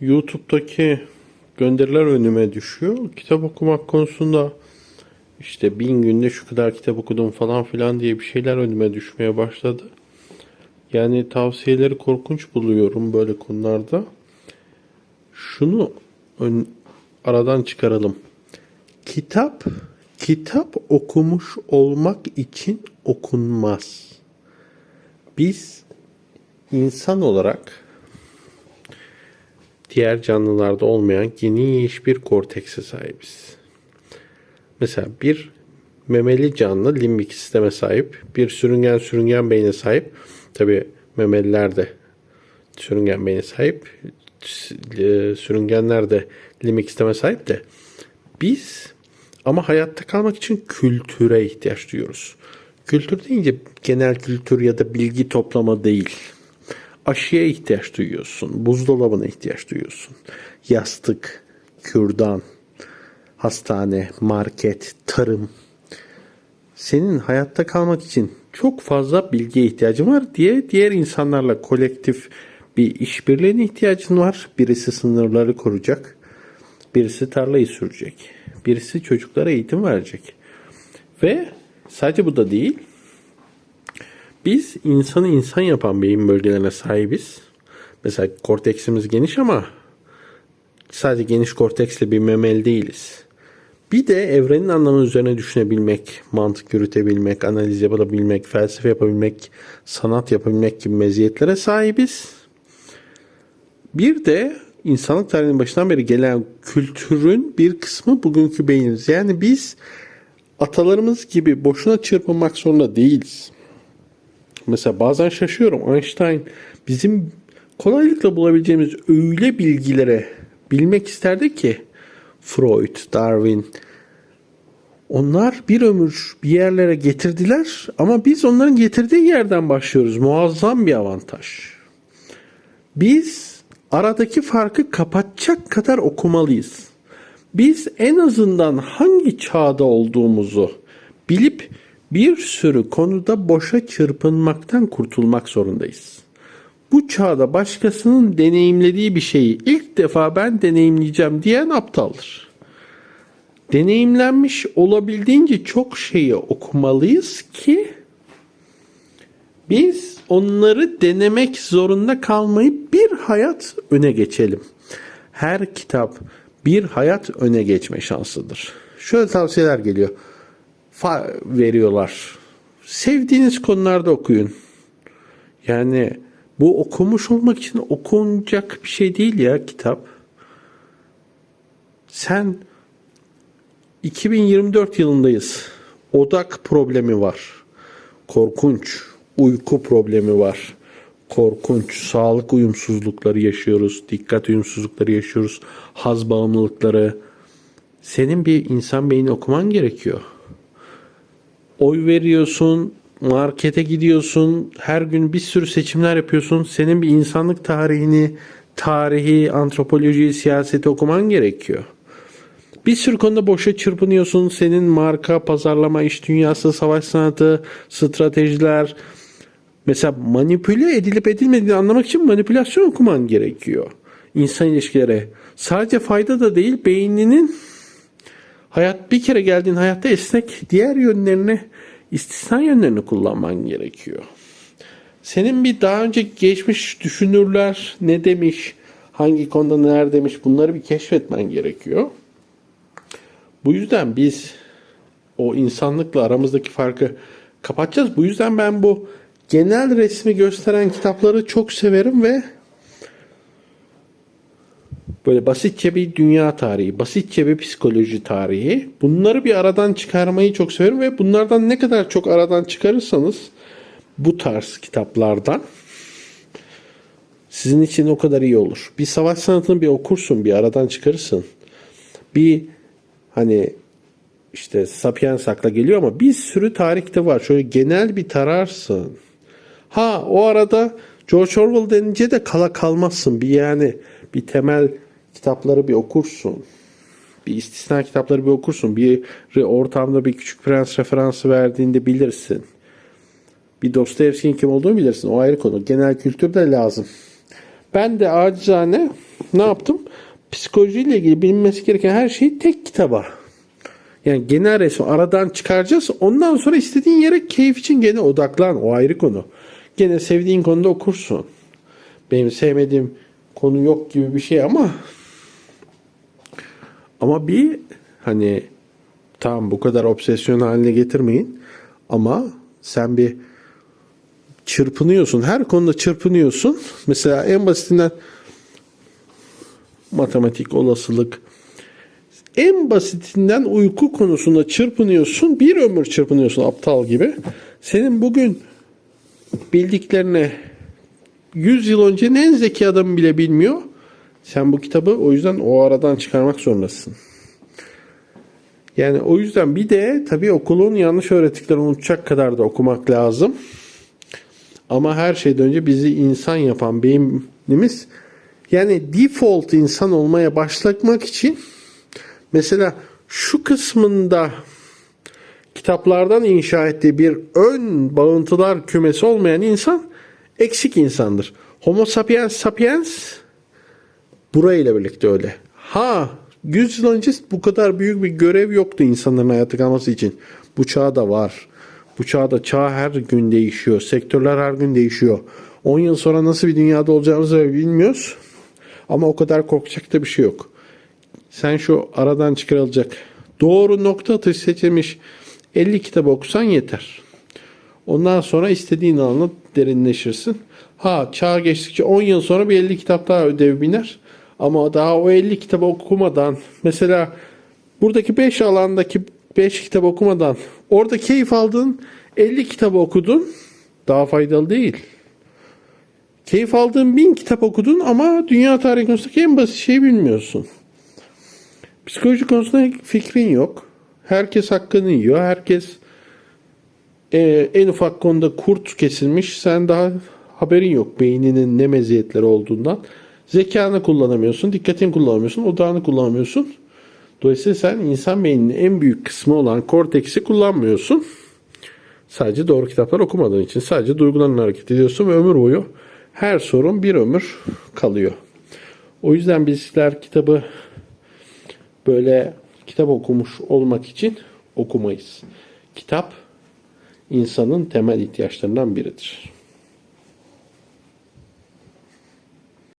YouTube'daki gönderiler önüme düşüyor. Kitap okumak konusunda işte bin günde şu kadar kitap okudum falan filan diye bir şeyler önüme düşmeye başladı. Yani tavsiyeleri korkunç buluyorum böyle konularda. Şunu ön- aradan çıkaralım. Kitap kitap okumuş olmak için okunmaz. Biz insan olarak diğer canlılarda olmayan geniş bir kortekse sahibiz. Mesela bir memeli canlı limbik sisteme sahip, bir sürüngen sürüngen beyne sahip. Tabi memeliler de sürüngen beyne sahip, e, sürüngenler de limbik sisteme sahip de biz ama hayatta kalmak için kültüre ihtiyaç duyuyoruz. Kültür deyince genel kültür ya da bilgi toplama değil. Aşıya ihtiyaç duyuyorsun. Buzdolabına ihtiyaç duyuyorsun. Yastık, kürdan, hastane, market, tarım. Senin hayatta kalmak için çok fazla bilgiye ihtiyacın var diye diğer insanlarla kolektif bir işbirliğine ihtiyacın var. Birisi sınırları koruyacak. Birisi tarlayı sürecek. Birisi çocuklara eğitim verecek. Ve sadece bu da değil. Biz insanı insan yapan beyin bölgelerine sahibiz. Mesela korteksimiz geniş ama sadece geniş korteksle bir memel değiliz. Bir de evrenin anlamı üzerine düşünebilmek, mantık yürütebilmek, analiz yapabilmek, felsefe yapabilmek, sanat yapabilmek gibi meziyetlere sahibiz. Bir de insanlık tarihinin başından beri gelen kültürün bir kısmı bugünkü beynimiz. Yani biz atalarımız gibi boşuna çırpınmak zorunda değiliz. Mesela bazen şaşıyorum. Einstein bizim kolaylıkla bulabileceğimiz öyle bilgilere bilmek isterdi ki Freud, Darwin onlar bir ömür bir yerlere getirdiler ama biz onların getirdiği yerden başlıyoruz. Muazzam bir avantaj. Biz aradaki farkı kapatacak kadar okumalıyız. Biz en azından hangi çağda olduğumuzu bilip bir sürü konuda boşa çırpınmaktan kurtulmak zorundayız. Bu çağda başkasının deneyimlediği bir şeyi ilk defa ben deneyimleyeceğim diyen aptaldır. Deneyimlenmiş olabildiğince çok şeyi okumalıyız ki biz onları denemek zorunda kalmayıp bir hayat öne geçelim. Her kitap bir hayat öne geçme şansıdır. Şöyle tavsiyeler geliyor. Fa- veriyorlar. Sevdiğiniz konularda okuyun. Yani bu okumuş olmak için okunacak bir şey değil ya kitap. Sen 2024 yılındayız. Odak problemi var. Korkunç. Uyku problemi var. Korkunç. Sağlık uyumsuzlukları yaşıyoruz. Dikkat uyumsuzlukları yaşıyoruz. Haz bağımlılıkları. Senin bir insan beyni okuman gerekiyor. Oy veriyorsun, markete gidiyorsun, her gün bir sürü seçimler yapıyorsun. Senin bir insanlık tarihini, tarihi, antropolojiyi, siyaseti okuman gerekiyor. Bir sürü konuda boşa çırpınıyorsun. Senin marka, pazarlama, iş dünyası, savaş sanatı, stratejiler. Mesela manipüle edilip edilmediğini anlamak için manipülasyon okuman gerekiyor. İnsan ilişkileri. Sadece fayda da değil, beyninin hayat bir kere geldiğin hayatta esnek diğer yönlerini, istisna yönlerini kullanman gerekiyor. Senin bir daha önce geçmiş düşünürler ne demiş, hangi konuda neler demiş bunları bir keşfetmen gerekiyor. Bu yüzden biz o insanlıkla aramızdaki farkı kapatacağız. Bu yüzden ben bu genel resmi gösteren kitapları çok severim ve böyle basitçe bir dünya tarihi, basitçe bir psikoloji tarihi. Bunları bir aradan çıkarmayı çok severim ve bunlardan ne kadar çok aradan çıkarırsanız bu tarz kitaplardan sizin için o kadar iyi olur. Bir savaş sanatını bir okursun, bir aradan çıkarırsın. Bir hani işte Sapiens akla geliyor ama bir sürü tarihte var. Şöyle genel bir tararsın. Ha o arada George Orwell denince de kala kalmazsın. Bir yani bir temel kitapları bir okursun. Bir istisna kitapları bir okursun. Bir ortamda bir küçük prens referansı verdiğinde bilirsin. Bir Dostoyevski'nin kim olduğunu bilirsin. O ayrı konu. Genel kültür de lazım. Ben de acizane Ne yaptım? Psikolojiyle ilgili bilinmesi gereken her şeyi tek kitaba. Yani genel resmi aradan çıkaracağız. Ondan sonra istediğin yere keyif için gene odaklan. O ayrı konu. Gene sevdiğin konuda okursun. Benim sevmediğim konu yok gibi bir şey ama ama bir hani tamam bu kadar obsesyon haline getirmeyin ama sen bir çırpınıyorsun. Her konuda çırpınıyorsun. Mesela en basitinden matematik, olasılık, en basitinden uyku konusunda çırpınıyorsun. Bir ömür çırpınıyorsun aptal gibi. Senin bugün bildiklerine 100 yıl öncenin en zeki adamı bile bilmiyor. Sen bu kitabı o yüzden o aradan çıkarmak zorundasın. Yani o yüzden bir de tabii okulun yanlış öğrettiklerini unutacak kadar da okumak lazım. Ama her şeyden önce bizi insan yapan beynimiz yani default insan olmaya başlamak için mesela şu kısmında kitaplardan inşa ettiği bir ön bağıntılar kümesi olmayan insan eksik insandır. Homo sapiens sapiens burayla birlikte öyle. Ha 100 yıl önce bu kadar büyük bir görev yoktu insanların hayatta kalması için. Bu çağda var. Bu çağda çağ her gün değişiyor. Sektörler her gün değişiyor. 10 yıl sonra nasıl bir dünyada olacağımızı bilmiyoruz. Ama o kadar korkacak da bir şey yok. Sen şu aradan çıkarılacak doğru nokta atışı seçilmiş 50 kitap okusan yeter. Ondan sonra istediğin alana derinleşirsin. Ha çağ geçtikçe 10 yıl sonra bir 50 kitap daha ödev biner. Ama daha o 50 kitabı okumadan mesela buradaki 5 alandaki 5 kitap okumadan orada keyif aldığın 50 kitabı okudun daha faydalı değil. Keyif aldığın 1000 kitap okudun ama dünya tarihi konusundaki en basit şeyi bilmiyorsun. Psikoloji konusunda fikrin yok. Herkes hakkını yiyor. Herkes e, en ufak konuda kurt kesilmiş. Sen daha haberin yok beyninin ne meziyetleri olduğundan. Zekanı kullanamıyorsun, dikkatini kullanamıyorsun, odağını kullanamıyorsun. Dolayısıyla sen insan beyninin en büyük kısmı olan korteksi kullanmıyorsun. Sadece doğru kitaplar okumadığın için sadece duygularla hareket ediyorsun ve ömür boyu her sorun bir ömür kalıyor. O yüzden bizler kitabı böyle kitap okumuş olmak için okumayız. Kitap insanın temel ihtiyaçlarından biridir.